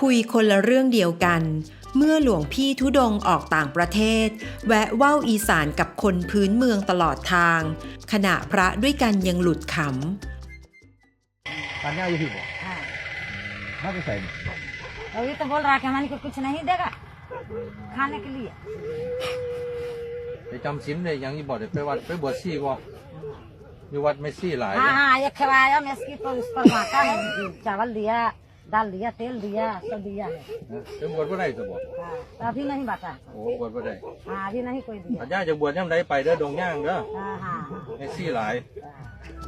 คุยคนละเรื่องเดียวกัน เมื่อหลวงพี่ทุดงค์ออกต่างประเทศ แวะว่าวอีสานกับคนพื้นเมืองตลอดทาง ขณะพระด้วยกันยังหลุดข ปัญญาอยู่ที่บ่ हाँ น่าจะใส่ अभी तो बोल रहा है कि हमारे को कुछ नहीं देगा खाने के लिए ไปจำศีลเลยยังยี่บ่ได้ไปวัดไปบวชชีบ่อยู่วัดไม่ซี่หลาย हाँ हाँ ये खवाया मैं इसकी तो उस पर माका है चावल दिया दाल दिया तेल दिया सब दिया है นะไปบวชบ่ได้ตัวบ่ हाँ तो अभी नहीं बांटा โอ้บวชบ่ได้ हाँ अभी नहीं कोई दिया ปัญญาจะบวชย่ำใดไปเด้อดงย่างเด้อ हाँ हाँ हाँ ไม่ซี่หลาย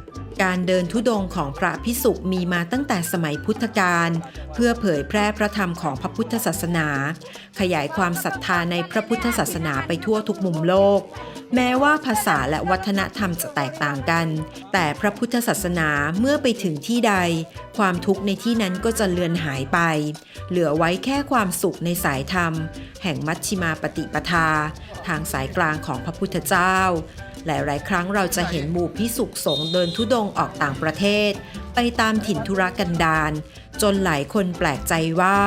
ำ การเดินทุดงของพระพิสุมีมาตั้งแต่สมัยพุทธกาลเพื่อเผยแพร่พระธรรมของพระพุทธศาสนา ขยายความศรัทธาในพระพุทธศาสนาไปทั่วทุกมุมโลก แม้ว่าภาษาและวัฒนธรรมจะแตกต่างกัน แต่พระพุทธศาสนาเมื่อไปถึงที่ใด ความทุกข์ในที่นั้นก็จะเลือนหายไป เหลือไว้แค่ความสุขในสายธรรม แห่งมัชชิมาปฏิปทา ทางสายกลางของพระพุทธเจ้า หลาย ๆ ครั้งเราจะเห็นหมู่พิสุกสงเดินทุดงออกต่างประเทศ ไปตามถิ่นธุรกันดารจนหลายคนแปลกใจว่า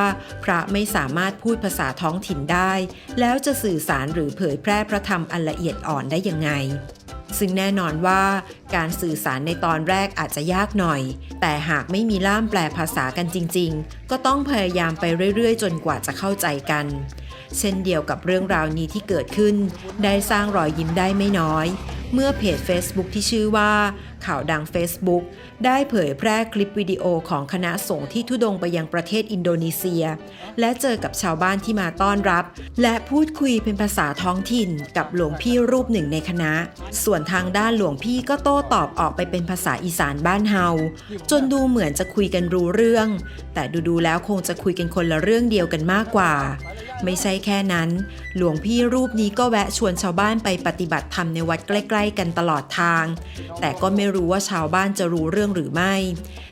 พระไม่สามารถพูดภาษาท้องถิ่นได้ แล้วจะสื่อสารหรือเผยแพร่พระธรรมอันละเอียดอ่อนได้ยังไง ซึ่งแน่นอนว่าการสื่อสารในตอนแรกอาจจะยากหน่อย แต่หากไม่มีล่ามแปลภาษากันจริง ๆ ก็ต้องพยายามไปเรื่อย ๆ จนกว่าจะเข้าใจกัน เช่นเดียวกับเรื่องราวนี้ที่เกิดขึ้น ได้สร้างรอยยิ้มได้ไม่น้อย เมื่อเพจ Facebook ที่ชื่อว่า ข่าวดัง Facebook ได้เผยแพร่คลิปวิดีโอของคณะสงฆ์ที่ทุดงไปยังประเทศอินโดนีเซีย และเจอกับชาวบ้านที่มาต้อนรับ และพูดคุยเป็นภาษาท้องถิ่นกับหลวงพี่รูปหนึ่งในคณะ ส่วนทางด้านหลวงพี่ก็โต้ตอบออกไปเป็นภาษาอีสานบ้านเฮาจนดูเหมือนจะคุยกันรู้เรื่อง แต่ดูๆแล้วคงจะคุยกันคนละเรื่องเดียวกันมากกว่า ไม่ใช่แค่นั้น หลวงพี่รูปนี้ก็แวะชวนชาวบ้านไปปฏิบัติธรรมในวัดใกล้ ๆ กันตลอดทาง แต่ก็ไม่รู้ว่าชาวบ้านจะรู้เรื่องหรือไม่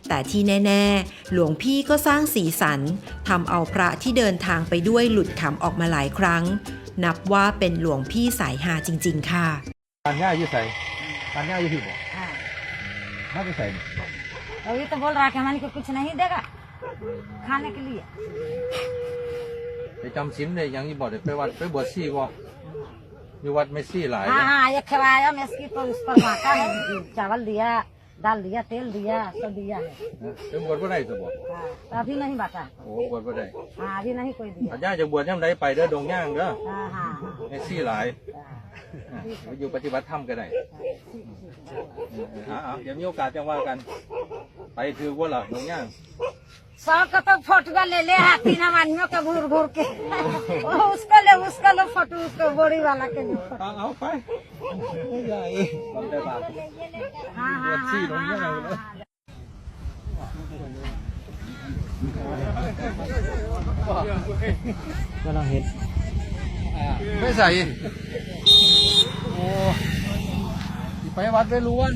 แต่ที่แน่ ๆ หลวงพี่ก็สร้างสีสันทำเอาพระที่เดินทางไปด้วยหลุดขำออกมาหลายครั้ง นับว่าเป็นหลวงพี่สายหาจริง ๆ ค่ะ ปัญญาอยู่ใส่ปัญญาอยู่ที่บ่ हाँ น่าจะใส่ अभी तो बोल रहा है कि हमारे को कुछ नहीं देगा खाने के लिए ไปจำศีลเลยยังยี่บ่ได้ไปวัดไปบวชชีบ่อยู่วัดไม่ซี่หลาย हाँ हाँ ये खवाया मैं इसकी तो उस पर माका है चावल दिया दाल दिया तेल दिया सब दिया है นะไปบวชบ่ได้ตัวบ่ हाँ तो अभी नहीं बांटा โอ้บวชบ่ได้ हाँ अभी नहीं कोई दिया ปัญญาจะบวชย่ำใดไปเด้อดงย่างเด้อ हाँ हाँ ไม่ซี่หลาย हाँ อ่ะไปอยู่ปฏิบัติธรรมก็ได้เออเอาๆเดี๋ยวมีโอกาสจะว่ากัน ไปถือว่าล่ะดงย่าง सौ का तो फोटो ले ले है तीन आदमियों के घूर घूर के वो उसका ले उसका लो फोटो उसको बोरी वाला के लो เอาเอาไปใหญ่ทำได้บ้าง हाँ हाँ अच्छी हाँ बढ़िया हाँ, है वो। हाँ ก็เราเห็นไม่ใส่โอ้สิไปวัดได้ล้วน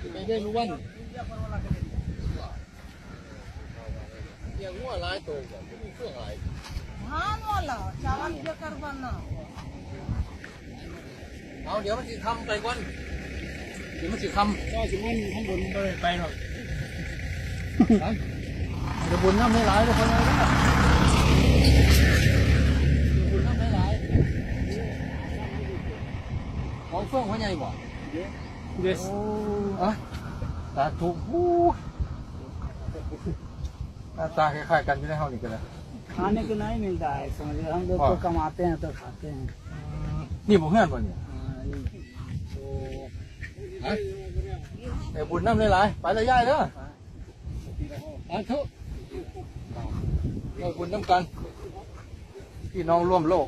สิไปได้ล้วน อย่างว่าหลายตัวบ่มีเครื่องหลาย हाँ बोलो चावल जो कर बनो เอาเดี๋ยวมันสิทำไปก่อนเดี๋ยวมันสิทำก็สิมันข้างบนไปไปหรอกเดี๋ยวบุญน้ำไม่หลายเลยคนเลยนะบุญน้ำไม่หลายของเฟื่องหัวใหญ่บ่เดสอ่ะต าถูกหูหน้าตาคล้ายๆกันอยู่ในห้องนี้กันเลย खाने को नहीं मिलता है समझ रहे हम लोग हाँ। तो कमाते हैं तो खाते हैं นี่ผมเพื่อนบ่เนี่ย हाँ, ये- ฮะไอ้บุญน้ำหลายๆไปเลยย่ายเด้ออ่ะทุกเราบุญน้ำกัน พี่น้องร่วมโลก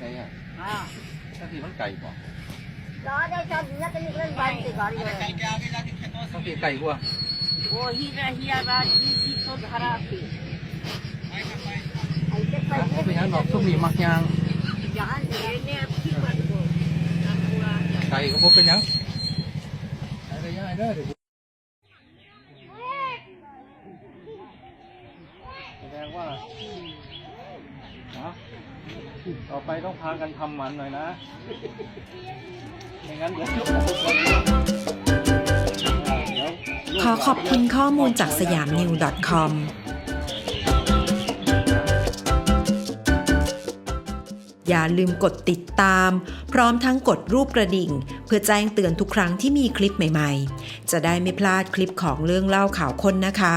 này à. À sao thì vẫn cày bỏ đó đây cho nhất cái lên bàn thì gọi rồi sao thì cày qua वो ही रहिया राजी की तो धरा थी Các vị ăn nọc thuốc mì mặc nhang. Thầy có bốc cái nhắn Đây đây nhá, ต้องพากันทำหมันหน่อยนะไม่งั้นเดี๋ยวขอขอบคุณข้อมูลจากสยามนิว .com อย่าลืมกดติดตาม พร้อมทั้งกดรูปกระดิ่ง เพื่อแจ้งเตือนทุกครั้งที่มีคลิปใหม่ๆ จะได้ไม่พลาดคลิปของเรื่องเล่าข่าวคนนะคะ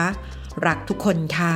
รักทุกคนค่ะ